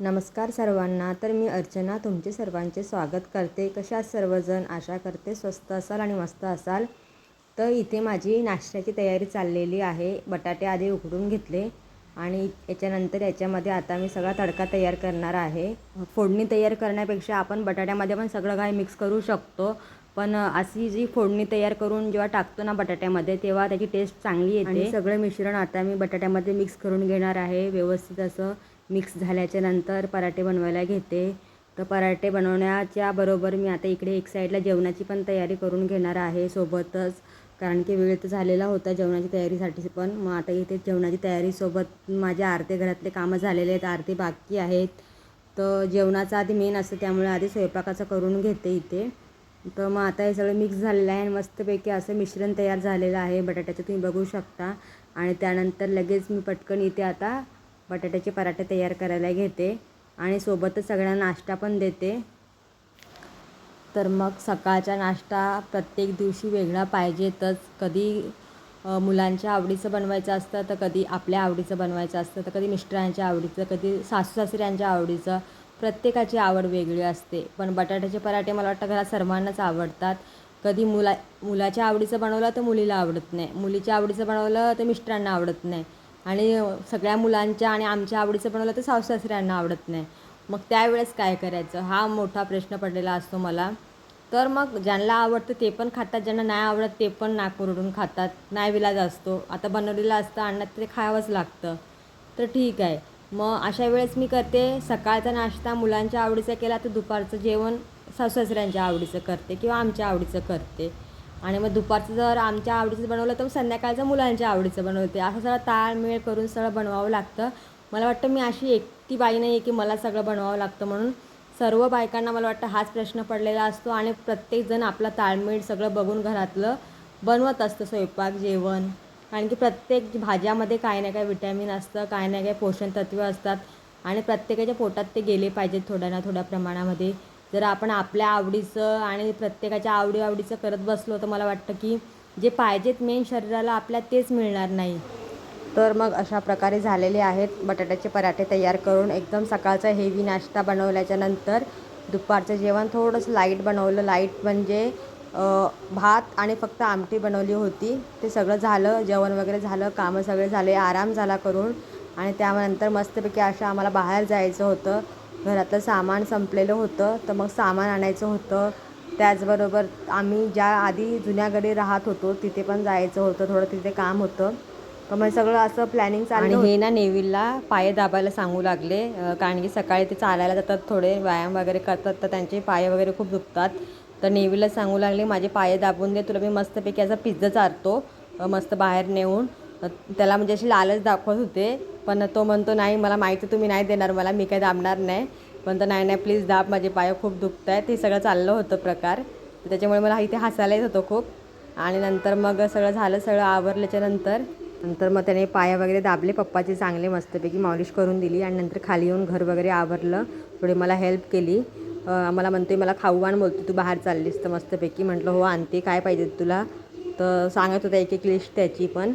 नमस्कार सर्वांना. तर मी अर्चना तुमचे सर्वांचे स्वागत करते. कशा सर्वजण? आशा करते स्वस्त असाल आणि मस्त असाल. तर इथे माझी नाश्त्याची तयारी चाललेली आहे. बटाटे आधी उकडून घेतले आणि याच्यानंतर याच्यामध्ये आता मी सगळा तडका तयार करणार आहे. फोडणी तयार करण्यापेक्षा आपण बटाट्यामध्ये पण सगळं काही मिक्स करू शकतो. पण अशी जी फोडणी तयार करून जेव्हा टाकतो ना बटाट्यामध्ये तेव्हा त्याची टेस्ट चांगली येते. सगळं मिश्रण आता मी बटाट्यामध्ये मिक्स करून घेणार आहे. व्यवस्थित असं मिक्स झाल्याच्यानंतर पराठे बनवायला घेते. तर पराठे बनवण्याच्या बरोबर मी आता इकडे एक साईडला जेवणाची पण तयारी करून घेणार आहे सोबतच. कारण की वेळ तर झालेला होता जेवणाची तयारीसाठी पण. मग आता इथे जेवणाची तयारीसोबत माझ्या आरती घरातले कामं झालेले आहेत आरती बाकी आहेत. तर जेवणाचं आधी मेन असतं त्यामुळे आधी स्वयंपाकाचं करून घेते इथे. तर मग आता हे सगळं मिक्स झालेलं आहे आणि मस्तपैकी असं मिश्रण तयार झालेलं आहे. बटाट्याचं तुम्ही बघू शकता. आणि त्यानंतर लगेच मी पटकन इथे आता बटाट्याचे पराठे तयार करायला घेते आणि सोबतच सगळ्यांना नाश्ता पण देते. तर मग सकाळचा नाश्ता प्रत्येक दिवशी वेगळा पाहिजेतच. कधी मुलांच्या आवडीचं बनवायचं असतं तर कधी आपल्या आवडीचं बनवायचं असतं तर कधी मिस्टरांच्या आवडीचं कधी सासू सासऱ्यांच्या आवडीचं. प्रत्येकाची आवड वेगळी असते. पण बटाट्याचे पराठे मला वाटतं घरात सर्वांनाच आवडतात. कधी मुला मुलाच्या आवडीचं बनवलं तर मुलीला आवडत नाही. मुलीच्या आवडीचं बनवलं तर मिस्टरांना आवडत नाही. आणि सगळ्या मुलांच्या आणि आमच्या आवडीचं बनवलं तर सासू सासऱ्यांना आवडत नाही. मग त्यावेळेस काय करायचं? हा मोठा प्रश्न पडलेला असतो मला. तर मग ज्यांना आवडतं ते पण खातात ज्यांना नाही आवडत ते पण नाक खातात. नाही विलाज असतो. आता बनवलेलं असतं अन्नात ते खावंच लागतं. तर ठीक आहे. मग अशा वेळेस मी करते. सकाळचा नाश्ता मुलांच्या आवडीचा केला तर दुपारचं जेवण सासऱ्यांच्या आवडीचं करते किंवा आमच्या आवडीचं करते. आणि मग दुपारचं जर आमच्या आवडीचं बनवलं तर मग संध्याकाळचं मुलांच्या आवडीचं बनवते. असं सगळं ताळमेळ करून सगळं बनवावं लागतं. मला वाटतं मी अशी एकटी बाई नाही आहे की मला सगळं बनवावं लागतं म्हणून. सर्व बायकांना मला वाटतं हाच प्रश्न पडलेला असतो आणि प्रत्येकजण आपला ताळमेळ सगळं बघून घरातलं बनवत असतं स्वयंपाक जेवण. कारण की प्रत्येक भाज्यामध्ये काही ना काही विटॅमिन असतं काही ना काही पोषण तत्व असतात. आणि प्रत्येकाच्या पोटात ते गेले पाहिजेत थोड्या ना थोड्या प्रमाणामध्ये. जर आपण आपल्या आवडीचं आणि प्रत्येकाच्या आवडी आवडीचं करत बसलो तर मला वाटतं की जे पाहिजेत मेन शरीराला आपल्या तेच मिळणार नाही. तर मग अशा प्रकारे झालेले आहेत. बटाट्याचे पराठे तयार करून एकदम सकाळचा हेवी नाश्ता बनवल्याच्या नंतर दुपारचं जेवण थोडंसं लाइट बनवलं. लाइट म्हणजे भात आणि फक्त आमटी बनवली होती. ते सगळं झालं जेवण वगैरे झालं कामं सगळे झाले आराम झाला करून. आणि त्यानंतर मस्तपैकी असं आम्हाला बाहेर जायचं होतं. घरातलं सामान संपलेलं होतं तर मग सामान आणायचं होतं. त्याचबरोबर आम्ही ज्या आधी जुन्या घरी राहत होतो तिथे पण जायचं होतं थोडं तिथे काम होतं. तर मग सगळं असं प्लॅनिंग चाललं आणि हे ना नेव्हिलला पाय दाबायला सांगू लागले कारण की सकाळी ते चालायला जातात थोडे व्यायाम वगैरे करतात तर त्यांचे पाय वगैरे खूप दुखतात. तर नेव्हिलला सांगू लागले माझे पाय दाबून दे तुला मी मस्तपैकी असा पिझ्झा चारतो मस्त बाहेर नेऊन. त्याला म्हणजे अशी लालच दाखवत होते. पण तो म्हणतो नाही मला माहिती तुम्ही नाही देणार मला मी काही दाबणार नाही. पण तर नाही नाही प्लीज दाब माझे पाय खूप दुखत आहेत ते सगळं चाललं होतं प्रकार. त्याच्यामुळे मला इथे हसायला येत होतं खूप. आणि नंतर मग सगळं झालं सगळं आवरल्याच्या नंतर नंतर मग त्याने पाया वगैरे दाबले पप्पाचे चांगले मस्तपैकी मालिश करून दिली आणि नंतर खाली येऊन घर वगैरे आवरलं. थोडी मला हेल्प केली. मला म्हणतोय मला खाऊ आण बोलतो तू बाहेर चाललीस तर मस्तपैकी. म्हटलं हो आणते काय पाहिजे तुला? तर सांगत होता एक एक लिस्ट त्याची पण.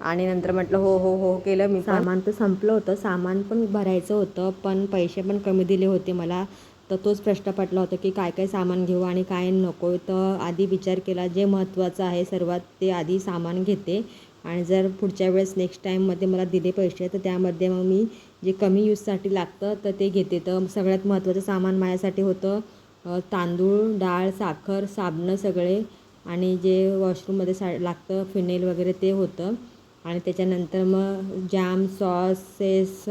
आणि नंतर म्हटलं हो हो हो केलं मी सामान तर संपलं होतं. सामान पण भरायचं होतं पण पैसे पण कमी दिले होते मला. तर तोच प्रश्न पडला होता की काय काय सामान घेऊ आणि काय नको. तर आधी विचार केला जे महत्त्वाचं आहे सर्वात ते आधी सामान घेते. आणि जर पुढच्या वेळेस नेक्स्ट टाईममध्ये मला दिले पैसे तर त्यामध्ये मग मी जे कमी यूजसाठी लागतं तर ते घेते. तर सगळ्यात महत्त्वाचं सामान माझ्यासाठी होतं तांदूळ डाळ साखर साबणं सगळे. आणि जे वॉशरूममध्ये सा लागतं फिनेल वगैरे ते होतं. आणि त्याच्यानंतर मग जॅम सॉसेस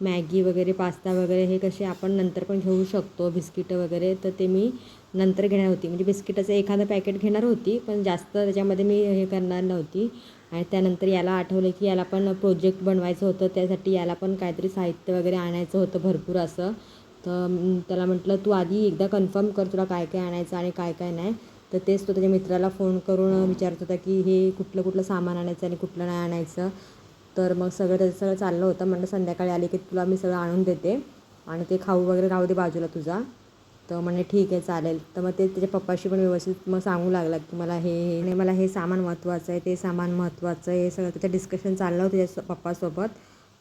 मॅगी वगैरे पास्ता वगैरे हे कसे आपण नंतर पण घेऊ शकतो बिस्किटं वगैरे. तर ते मी नंतर घेणार होती. म्हणजे बिस्किटाचं एखादं पॅकेट घेणार होती पण जास्त त्याच्यामध्ये मी हे करणार नव्हती. आणि त्यानंतर याला आठवलं की याला पण प्रोजेक्ट बनवायचं होतं. त्यासाठी याला पण काहीतरी साहित्य वगैरे आणायचं होतं भरपूर असं. तर त्याला म्हटलं तू आधी एकदा कन्फर्म कर तुला काय काय आणायचं आणि काय काय नाही. तर तेच तो त्याच्या मित्राला फोन करून विचारत होता की हे कुठलं कुठलं सामान आणायचं आणि कुठलं नाही आणायचं. तर मग सगळं त्याचं सगळं चाललं होतं. म्हणलं संध्याकाळी आली की तुला मी सगळं आणून देते आणि ते खाऊ वगैरे राहू दे बाजूला तुझा. तर म्हणे ठीक आहे चालेल. तर मग ते त्याच्या पप्पाशी पण व्यवस्थित मग सांगू लागला की मला हे हे नाही मला हे सामान महत्त्वाचं आहे ते सामान महत्त्वाचं आहे. हे सगळं त्याचं डिस्कशन चाललं होतं त्याच्या पप्पासोबत.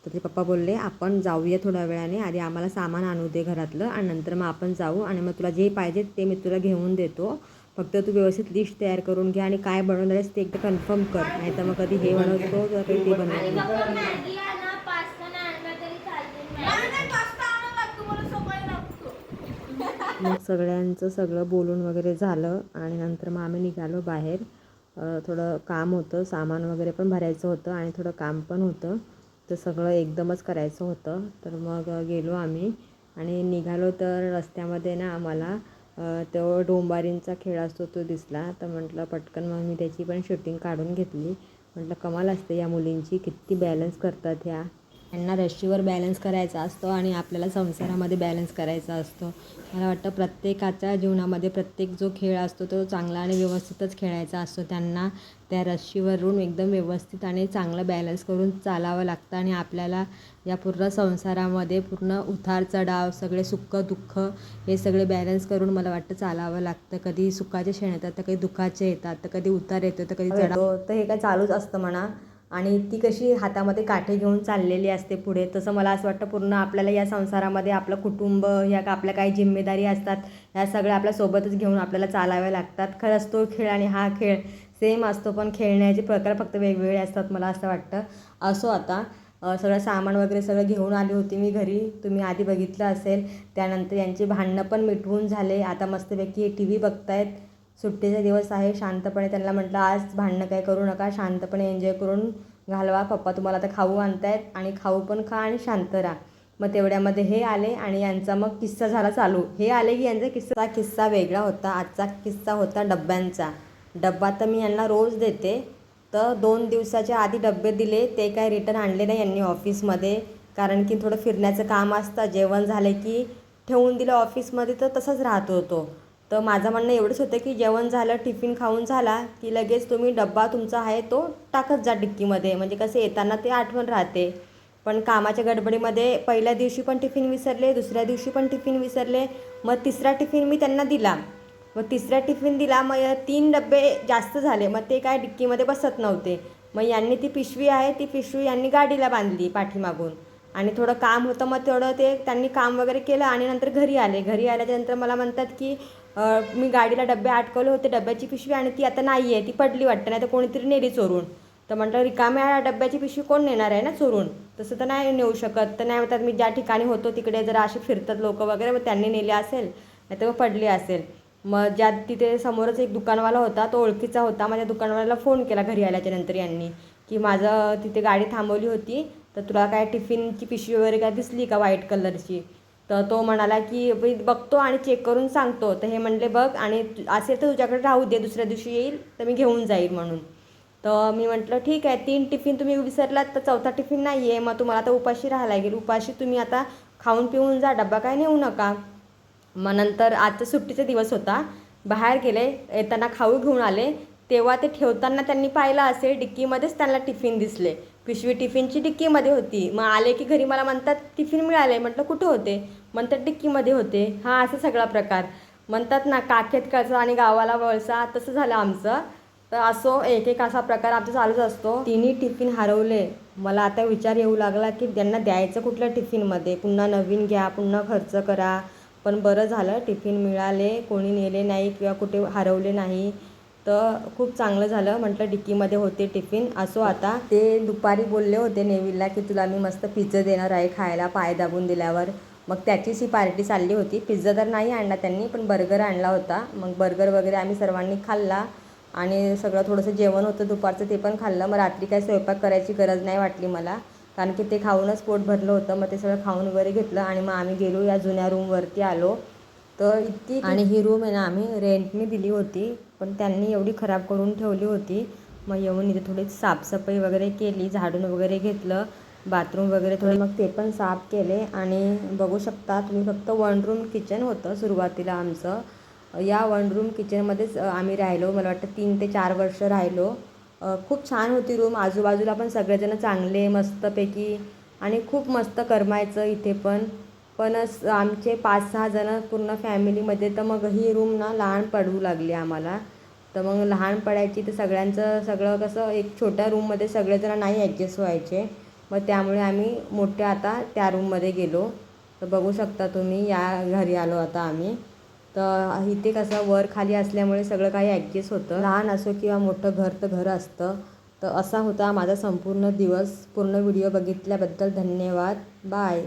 तर ते पप्पा बोलले आपण जाऊया थोड्या वेळाने. आधी आम्हाला सामान आणू दे घरातलं आणि नंतर मग आपण जाऊ आणि मग तुला जे पाहिजे ते मी तुला घेऊन देतो. फक्त तू व्यवस्थित लिस्ट तयार करून घे आणि काय बनवणार आहेस ते एकदा कन्फर्म कर. नाही तर मग कधी हे बनवतो तर कधी ते बनवतो. मॅगी सगळ्यांचं सगळं बोलून वगैरे झालं आणि नंतर मग आम्ही निघालो बाहेर. थोडं काम होतं सामान वगैरे पण भरायचं होतं आणि थोडं काम पण होतं. तर सगळं एकदमच करायचं होतं. तर मग गेलो आम्ही आणि निघालो तर रस्त्यामध्ये ना आम्हाला तो डोंबारींचा खेळ असतो तो दिसला. तर म्हटलं पटकन मग मी त्याची पण शूटिंग काढून घेतली. म्हटलं कमाल असते या मुलींची. किती बॅलन्स करतात ह्या. त्यांना रश्शीवर बॅलन्स करायचा असतो आणि आपल्याला संसारामध्ये बॅलन्स करायचा असतो. मला वाटतं प्रत्येकाच्या जीवनामध्ये प्रत्येक जो खेळ असतो तो चांगला आणि व्यवस्थितच खेळायचा असतो. त्यांना त्या रश्शीवरून एकदम व्यवस्थित आणि चांगलं बॅलन्स करून चालावं लागतं आणि आपल्याला या पूर्ण संसारामध्ये पूर्ण उतार चढाव सगळे सुख दुःख हे सगळे बॅलन्स करून मला वाटतं चालावं लागतं. कधी सुखाचे क्षण येतात तर कधी दुःखाचे येतात तर कधी उतार येतो तर कधी चढाव. हो, तर हे काय चालूच असतं म्हणा. आणि ती कशी हातामध्ये काठी घेऊन चाललेली असते पुढे तसं मला असं वाटतं पूर्ण आपल्याला या संसारामध्ये आपलं कुटुंब या का आपल्या काही जिम्मेदारी असतात ह्या सगळ्या आपल्या सोबतच घेऊन आपल्याला चालाव्या लागतात. खरंच तो खेळ आणि हा खेळ सेम असतो पण खेळण्याचे प्रकार फक्त वेगवेगळे असतात मला असं वाटतं. असो आता सगळं सामान वगैरे सगळं घेऊन आली होती मी घरी तुम्ही आधी बघितलं असेल त्यानंतर यांची भांडणं पण मिटवून झाले. आता मस्तपैकी टी व्ही बघतायत. सुट्टीचे दिवस आहे शांतपणे त्यांना म्हटलं आज भांडणं काही करू नका शांतपणे एन्जॉय करून घालवा. पप्पा तुम्हाला आता खाऊ आणतायत आणि खाऊ पण खा आणि शांत राहा. मग तेवढ्यामध्ये हे आले आणि यांचा मग किस्सा झाला चालू. हे आले की यांचा किस्सा किस्सा वेगळा होता. आजचा किस्सा होता डब्यांचा. डब्बा तर मी यांना रोज देते. तर दोन दिवसाच्या आधी डब्बे दिले ते काय रिटर्न आणले नाही यांनी ऑफिसमध्ये कारण की थोडं फिरण्याचं काम असतं जेवण झालं की ठेवून दिलं ऑफिसमध्ये तर तसंच राहत होतो. तर माझं म्हणणं एवढंच होतं की जेवण झालं टिफिन खाऊन झाला की लगेच तुम्ही डब्बा तुमचा आहे तो टाकत जा डिक्कीमध्ये. म्हणजे कसं येताना ते आठवण राहते. पण कामाच्या गडबडीमध्ये पहिल्या दिवशी पण टिफिन विसरले दुसऱ्या दिवशी पण टिफिन विसरले. मग तिसरा टिफिन मी त्यांना दिला. मग तिसरा टिफिन दिला मग तीन डब्बे जास्त झाले. मग ते काय डिक्कीमध्ये बसत नव्हते. मग यांनी ती पिशवी आहे ती पिशवी यांनी गाडीला बांधली पाठीमागून. आणि थोडं काम होतं मग तेवढं ते त्यांनी काम वगैरे केलं आणि नंतर घरी आले. घरी आल्याच्यानंतर मला म्हणतात की मी गाडीला डबे अटकवले होते डब्याची पिशवी आणि ती आता नाही आहे ती पडली वाटतं नाही तर कोणीतरी नेली चोरून. तर म्हटलं रिकाम्या डब्याची पिशवी कोण नेणार आहे ना चोरून? तसं तर नाही नेऊ शकत. तर नाही म्हणतात मी ज्या ठिकाणी होतो तिकडे जर असे फिरतात लोक वगैरे मग त्यांनी नेले असेल नाही तर मग पडली असेल. मग ज्या तिथे समोरच एक दुकानवाला होता तो ओळखीचा होता. माझ्या दुकानवाल्याला फोन केला घरी आल्याच्यानंतर यांनी की माझं तिथे गाडी थांबवली होती तर तुला काय टिफिनची पिशवी वगैरे काय दिसली का व्हाईट कलरची? तर तो म्हणाला की "मी बघतो आणि चेक करून सांगतो. तर हे म्हणले बघ आणि असेल तर तुझ्याकडे राहू दे दुसऱ्या दिवशी येईल तर मी घेऊन जाईल म्हणून. तर मी म्हटलं ठीक आहे तीन टिफिन तुम्ही विसरलात तर चौथा टिफिन नाही आहे मग तुम्हाला आता उपाशी राहायला लागेल. उपाशी तुम्ही आता खाऊन पिऊन जा डब्बा काय नेऊ नका. मग नंतर आजचा सुट्टीचा दिवस होता. बाहेर गेले येताना खाऊ घेऊन आले. तेव्हा ते ठेवताना त्यांनी पाहिलं असेल डिक्कीमध्येच त्यांना टिफिन दिसले. पिशवी टिफिनची डिक्कीमध्ये होती. मग आले की घरी मला म्हणतात टिफिन मिळाले म्हटलं कुठं होते? म्हणतात डिक्कीमध्ये होते. हा असा सगळा प्रकार. म्हणतात ना काखेत कळसा आणि गावाला वळसा तसं झालं आमचं. तर असो एक एक असा प्रकार आमचा चालूच असतो. तिन्ही टिफिन हरवले. मला आता विचार येऊ लागला की त्यांना द्यायचं कुठल्या टिफिनमध्ये? पुन्हा नवीन घ्या पुन्हा खर्च करा. पण बरं झालं टिफिन मिळाले कोणी नेले नाही किंवा कुठे हरवले नाही. तर खूप चांगलं झालं. म्हटलं डिक्कीमध्ये होते टिफिन. असो आता. ते दुपारी बोलले होते नेवीला की तुला मी मस्त पिझ्झा देणार आहे खायला पाय दाबून दिल्यावर. मग त्याचीच ही पार्टी चालली होती. पिझ्झा तर नाही आणला त्यांनी पण बर्गर आणला होता. मग बर्गर वगैरे आम्ही सर्वांनी खाल्ला आणि सगळं थोडंसं जेवण होतं दुपारचं ते पण खाल्लं. मग रात्री काय स्वयंपाक करायची गरज नाही वाटली मला कारण की ते खाऊनच पोट भरलं होतं. मग ते सगळं खाऊन वगैरे घेतलं आणि मग आम्ही गेलो या जुन्या रूमवरती आलो. तर इतकी आणि ही रूम आहे ना आम्ही रेंटने दिली होती पण त्यांनी एवढी खराब करून ठेवली होती. मग येऊन इथे थोडी साफसफाई वगैरे केली झाडून वगैरे घेतलं. बाथरूम वगैरे थोडे मग ते पण साफ केले आणि बघू शकता तुम्ही फक्त वन रूम किचन होतं सुरुवातीला आमचं. या वन रूम किचनमध्येच आम्ही राहिलो. मला वाटतं तीन ते चार वर्ष राहिलो. खूप छान होती रूम आजूबाजूला पण सगळेजण चांगले मस्तपैकी आणि खूप मस्त करमायचं इथे पण. पण आमचे पाच सहा जण पूर्ण फॅमिलीमध्ये तर मग ही रूम ना लहान पडू लागली आम्हाला. तर मग लहान पडायची तर सगळ्यांचं सगळं कसं एक छोट्या रूममध्ये सगळेजण नाही ॲडजस्ट व्हायचे. मग त्यामुळे आम्ही मोठ्या आता त्या रूममध्ये गेलो. तर बघू शकता तुम्ही या घरी आलो आता आम्ही. तर इथे कसं वर खाली असल्यामुळे सगळं काही ॲडजस्ट होतं. लहान असो किंवा मोठं घर तर घर असतं. तर असा होता माझा संपूर्ण दिवस. पूर्ण व्हिडिओ बघितल्याबद्दल धन्यवाद. बाय